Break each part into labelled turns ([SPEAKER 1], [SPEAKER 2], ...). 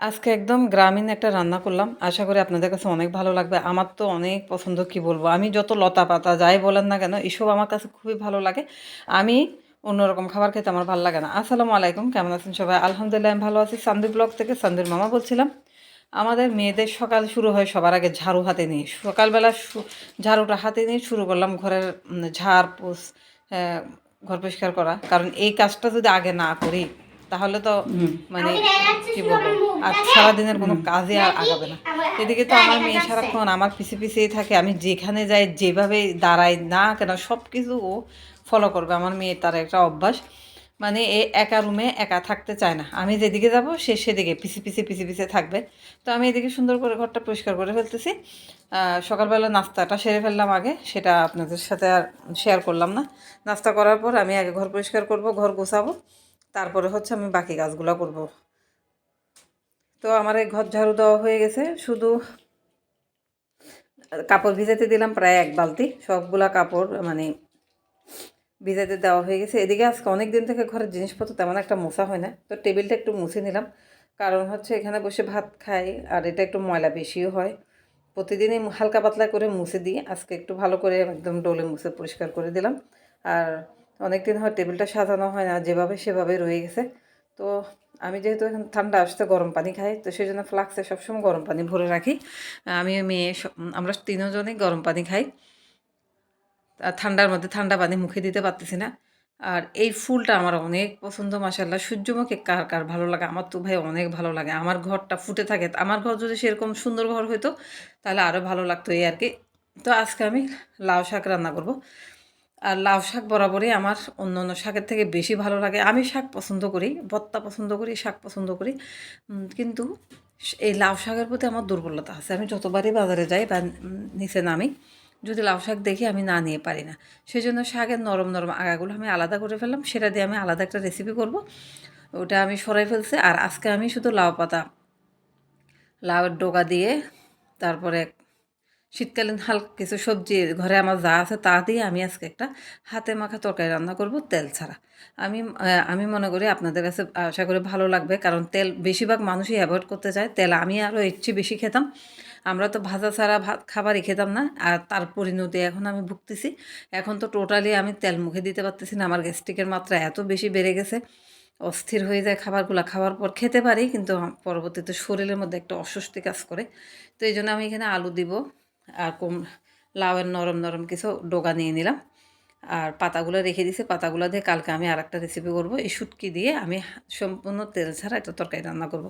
[SPEAKER 1] আজকে একদম গ্রামীণ একটা রান্না করলাম। আশা করি আপনাদের কাছে অনেক ভালো লাগবে। আমার তো অনেক পছন্দ কি বলব? আমি যত লতা পাতা যাই বলেন না কেন এসব আমার কাছে খুবই ভালো লাগে। আমি অন্যরকম খাবার খেতে আমার ভালো লাগে না। আসসালামু আলাইকুম কেমন আছেন সবাই? আলহামদুলিল্লাহ আমি ভালো আছি। সান্দি ব্লগ থেকে সান্দির মামা বলছিলাম। আমাদের মেয়েদের সকাল শুরু হয় সবার আগে ঝাড়ু হাতে নিয়ে। সকালবেলা ঝাড়ুটা হাতে নিয়ে শুরু করলাম ঘরের ঝাড় আহ, ঘর পরিষ্কার করা। কারণ এই কাজটা যদি আগে না করি তাহলে তো মানে কি বলব? আর সারাদিনের কোনো কাজে আর আগাবে না। এদিকে তো আমার মেয়ে সারাক্ষণ আমার পিছে পিছেই থাকে আমি যেখানে যাই যেভাবে দাঁড়াই না কেন সব কিছু ও ফলো করবে। আমার মেয়ের তার একটা অভ্যাস মানে এ একা রুমে একা থাকতে চায় না। আমি যেদিকে যাব সে সেদিকে পিছে পিছে পিছে পিছে থাকবে। তো আমি এদিকে সুন্দর করে ঘরটা পরিষ্কার করে ফেলতেছি। সকালবেলা নাস্তাটা সেরে ফেললাম আগে সেটা আপনাদের সাথে আর শেয়ার করলাম না। নাস্তা করার পর আমি আগে ঘর পরিষ্কার করব ঘর গোছাবো। তারপরে হচ্ছে আমি বাকি কাজগুলো করব। তো আমার এই ঘর ঝাড়ু দেওয়া হয়ে গেছে, শুধু কাপড় ভিজাতে দিলাম প্রায় এক বালতি, সবগুলা কাপড় মানে ভিজাতে দেওয়া হয়ে গেছে। এদিকে আজকে অনেক দিন থেকে ঘরের জিনিসপত্র তেমন একটা মোছা হয় না, তো টেবিলটা একটু মুছে নিলাম। কারণ হচ্ছে এখানে বসে ভাত খাই, আর এটা একটু ময়লা বেশিও হয়। প্রতিদিনই হালকা পাতলা করে মুছে দিই, আজকে একটু ভালো করে একদম ডোলে মুছে পরিষ্কার করে দিলাম। আর অনেক দিন হয় টেবিলটা সাজানো হয় না, যেভাবে সেভাবে রয়ে গেছে। তো আমি যেহেতু এখন ঠান্ডা আসতে গরম পানি খাই, তো সেই জন্য ফ্লাক্সে সবসময় গরম পানি ভরে রাখি। আমি মেয়ে আমরা তিনজনই গরম পানি খাই। ঠান্ডার মধ্যে ঠান্ডা পানি মুখে দিতে পারতেছি না। আর এই ফুলটা আমার অনেক পছন্দ মাসাল্লাহ সূর্যমুখী কার কার ভালো লাগে? আমার তো ভাই অনেক ভালো লাগে। আমার ঘরটা ফুটে থাকে। আমার ঘর যদি সেরকম সুন্দর ঘর হইতো, তাহলে আরও ভালো লাগতো এই আর কি। তো আজকে আমি লাউ শাক রান্না করব। আর লাউ শাক বরাবরই আমার অন্য অন্য শাকের থেকে বেশি ভালো লাগে। আমি শাক পছন্দ করি ভত্তা পছন্দ করি, শাক পছন্দ করি। কিন্তু এই লাউ শাকের প্রতি আমার দুর্বলতা আছে। আমি যতবারই বাজারে যাই বা নিচে নামি, যদি লাউ শাক দেখি আমি না নিয়ে পারি না। সেই জন্য শাকের নরম নরম আগাগুলো আমি আলাদা করে ফেললাম। সেটা দিয়ে আমি আলাদা একটা রেসিপি করব। ওটা আমি সরাই ফেলছি। আর আজকে আমি শুধু লাউ পাতা, লাউয়ের ডোকা দিয়ে, তারপরে শীতকালীন হালকা কিছু সবজি ঘরে আমার যা আছে তা দিয়ে আমি আজকে একটা হাতে মাখা তরকারি রান্না করব তেল ছাড়া। আমি আমি মনে করি আপনাদের কাছে আশা করি ভালো লাগবে কারণ তেল বেশিরভাগ মানুষই অ্যাভয়েড করতে চায়। তেল আমি আরও চেয়ে বেশি খেতাম। আমরা তো ভাজা ছাড়া ভাত খাবারই খেতাম না আর তার পরিণতি এখন আমি ভুগতেছি। এখন তো টোটালি আমি তেল মুখে দিতে পারতেছি না। আমার গ্যাস্ট্রিকের মাত্রা এত বেশি বেড়ে গেছে। অস্থির হয়ে যায় খাবারগুলো। খাওয়ার পর খেতে পারি কিন্তু পরবর্তীতে শরীরের মধ্যে একটা অস্বস্তি কাজ করে। তো এই জন্য আমি এখানে আলু দিব আর কম, লাউয়ের নরম নরম কিছু ডোগা নিয়ে নিলাম। আর পাতাগুলো রেখে দিয়েছি। পাতাগুলো দিয়ে কালকে আমি আর একটা রেসিপি করব। এই শুটকি দিয়ে আমি সম্পূর্ণ তেল ছাড়া একটা তরকারি রান্না করব।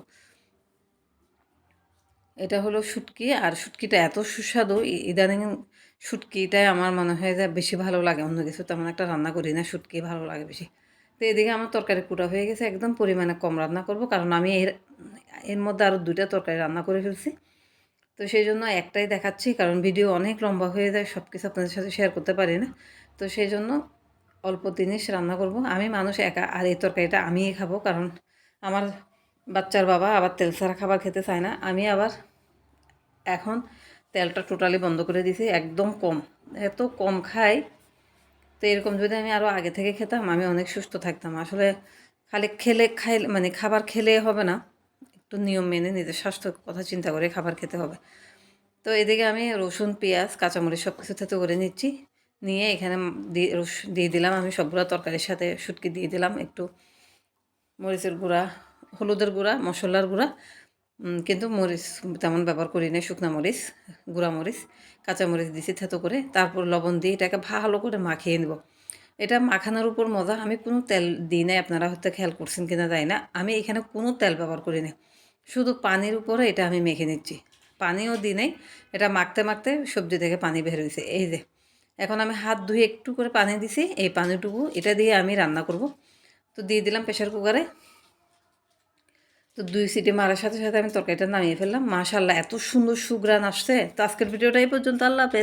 [SPEAKER 1] এটা হলো শুটকি। আর শুটকিটা এত সুস্বাদু। ইদানিং শুটকিটাই আমার মনে হয় যে বেশি ভালো লাগে। অন্য কিছু তেমন একটা রান্না করি না। শুটকি ভালো লাগে বেশি। তো এদিকে আমার তরকারি কুটা হয়ে গেছে। একদম পরিমাণে কম রান্না করব। কারণ আমি এর এর মধ্যে আরও দুইটা তরকারি রান্না করে ফেলছি। তো সেই জন্য একটাই দেখাচ্ছি, কারণ ভিডিও অনেক লম্বা হয়ে যায় সব কিছু আপনাদের সাথে শেয়ার করতে পারি না। তো সেই জন্য অল্প জিনিস রান্না করব। আমি মানুষ একা, আর এই তরকারিটা আমিই খাব, কারণ আমার বাচ্চার বাবা আবার তেল ছাড়া খাবার খেতে চায় না। আমি আবার এখন তেলটা টোটালি বন্ধ করে দিয়েছি, একদম কম। এত কম খাই, তো এরকম যদি আমি আরও আগে থেকে খেতাম, আমি অনেক সুস্থ থাকতাম। আসলে খালি খেলে খাই মানে খাবার খেলে হবে না। একটু নিয়ম মেনে নিজের স্বাস্থ্যের কথা চিন্তা করে খাবার খেতে হবে। তো এদিকে আমি রসুন, পেঁয়াজ, কাঁচামরিচ সব কিছু থেতে করে নিচ্ছি। নিয়ে এখানে দিয়ে দিয়ে দিলাম আমি সবগুলো তরকারির সাথে শুটকি দিয়ে দিলাম একটু মরিচের গুঁড়া, হলুদের গুঁড়া, মশলার গুঁড়া। কিন্তু মরিচ তেমন ব্যবহার করি না শুকনা মরিচ, গুঁড়া মরিচ, কাঁচা মরিচ দিছি থেতো করে। তারপর লবণ দিয়ে এটাকে ভালো করে মাখিয়ে নেব। এটা মাখানোর উপর মজা, আমি কোনো তেল দিই নাই, আপনারা হয়তো খেয়াল করছেন কিনা যাই না। আমি এখানে কোনো তেল ব্যবহার করি না শুধু পানির উপরে এটা আমি মেখে নিচ্ছি। পানিও দিই নাই, এটা মাখতে মাখতে সবজি থেকে পানি বের হয়েছে। এই যে, এখন আমি হাত ধুয়ে একটু করে পানি দিছি, এই পানিটুকু এটা দিয়ে আমি রান্না করব। তো দিয়ে দিলাম প্রেশার কুকারে। তো দুই সিটি মারার সাথে সাথে আমি তরকারিটা নামিয়ে ফেললাম। মাশাল্লাহ এত সুন্দর সুগ্রান আসছে। তো আজকের ভিডিওটা এই পর্যন্ত, আল্লাহ হাফেজ।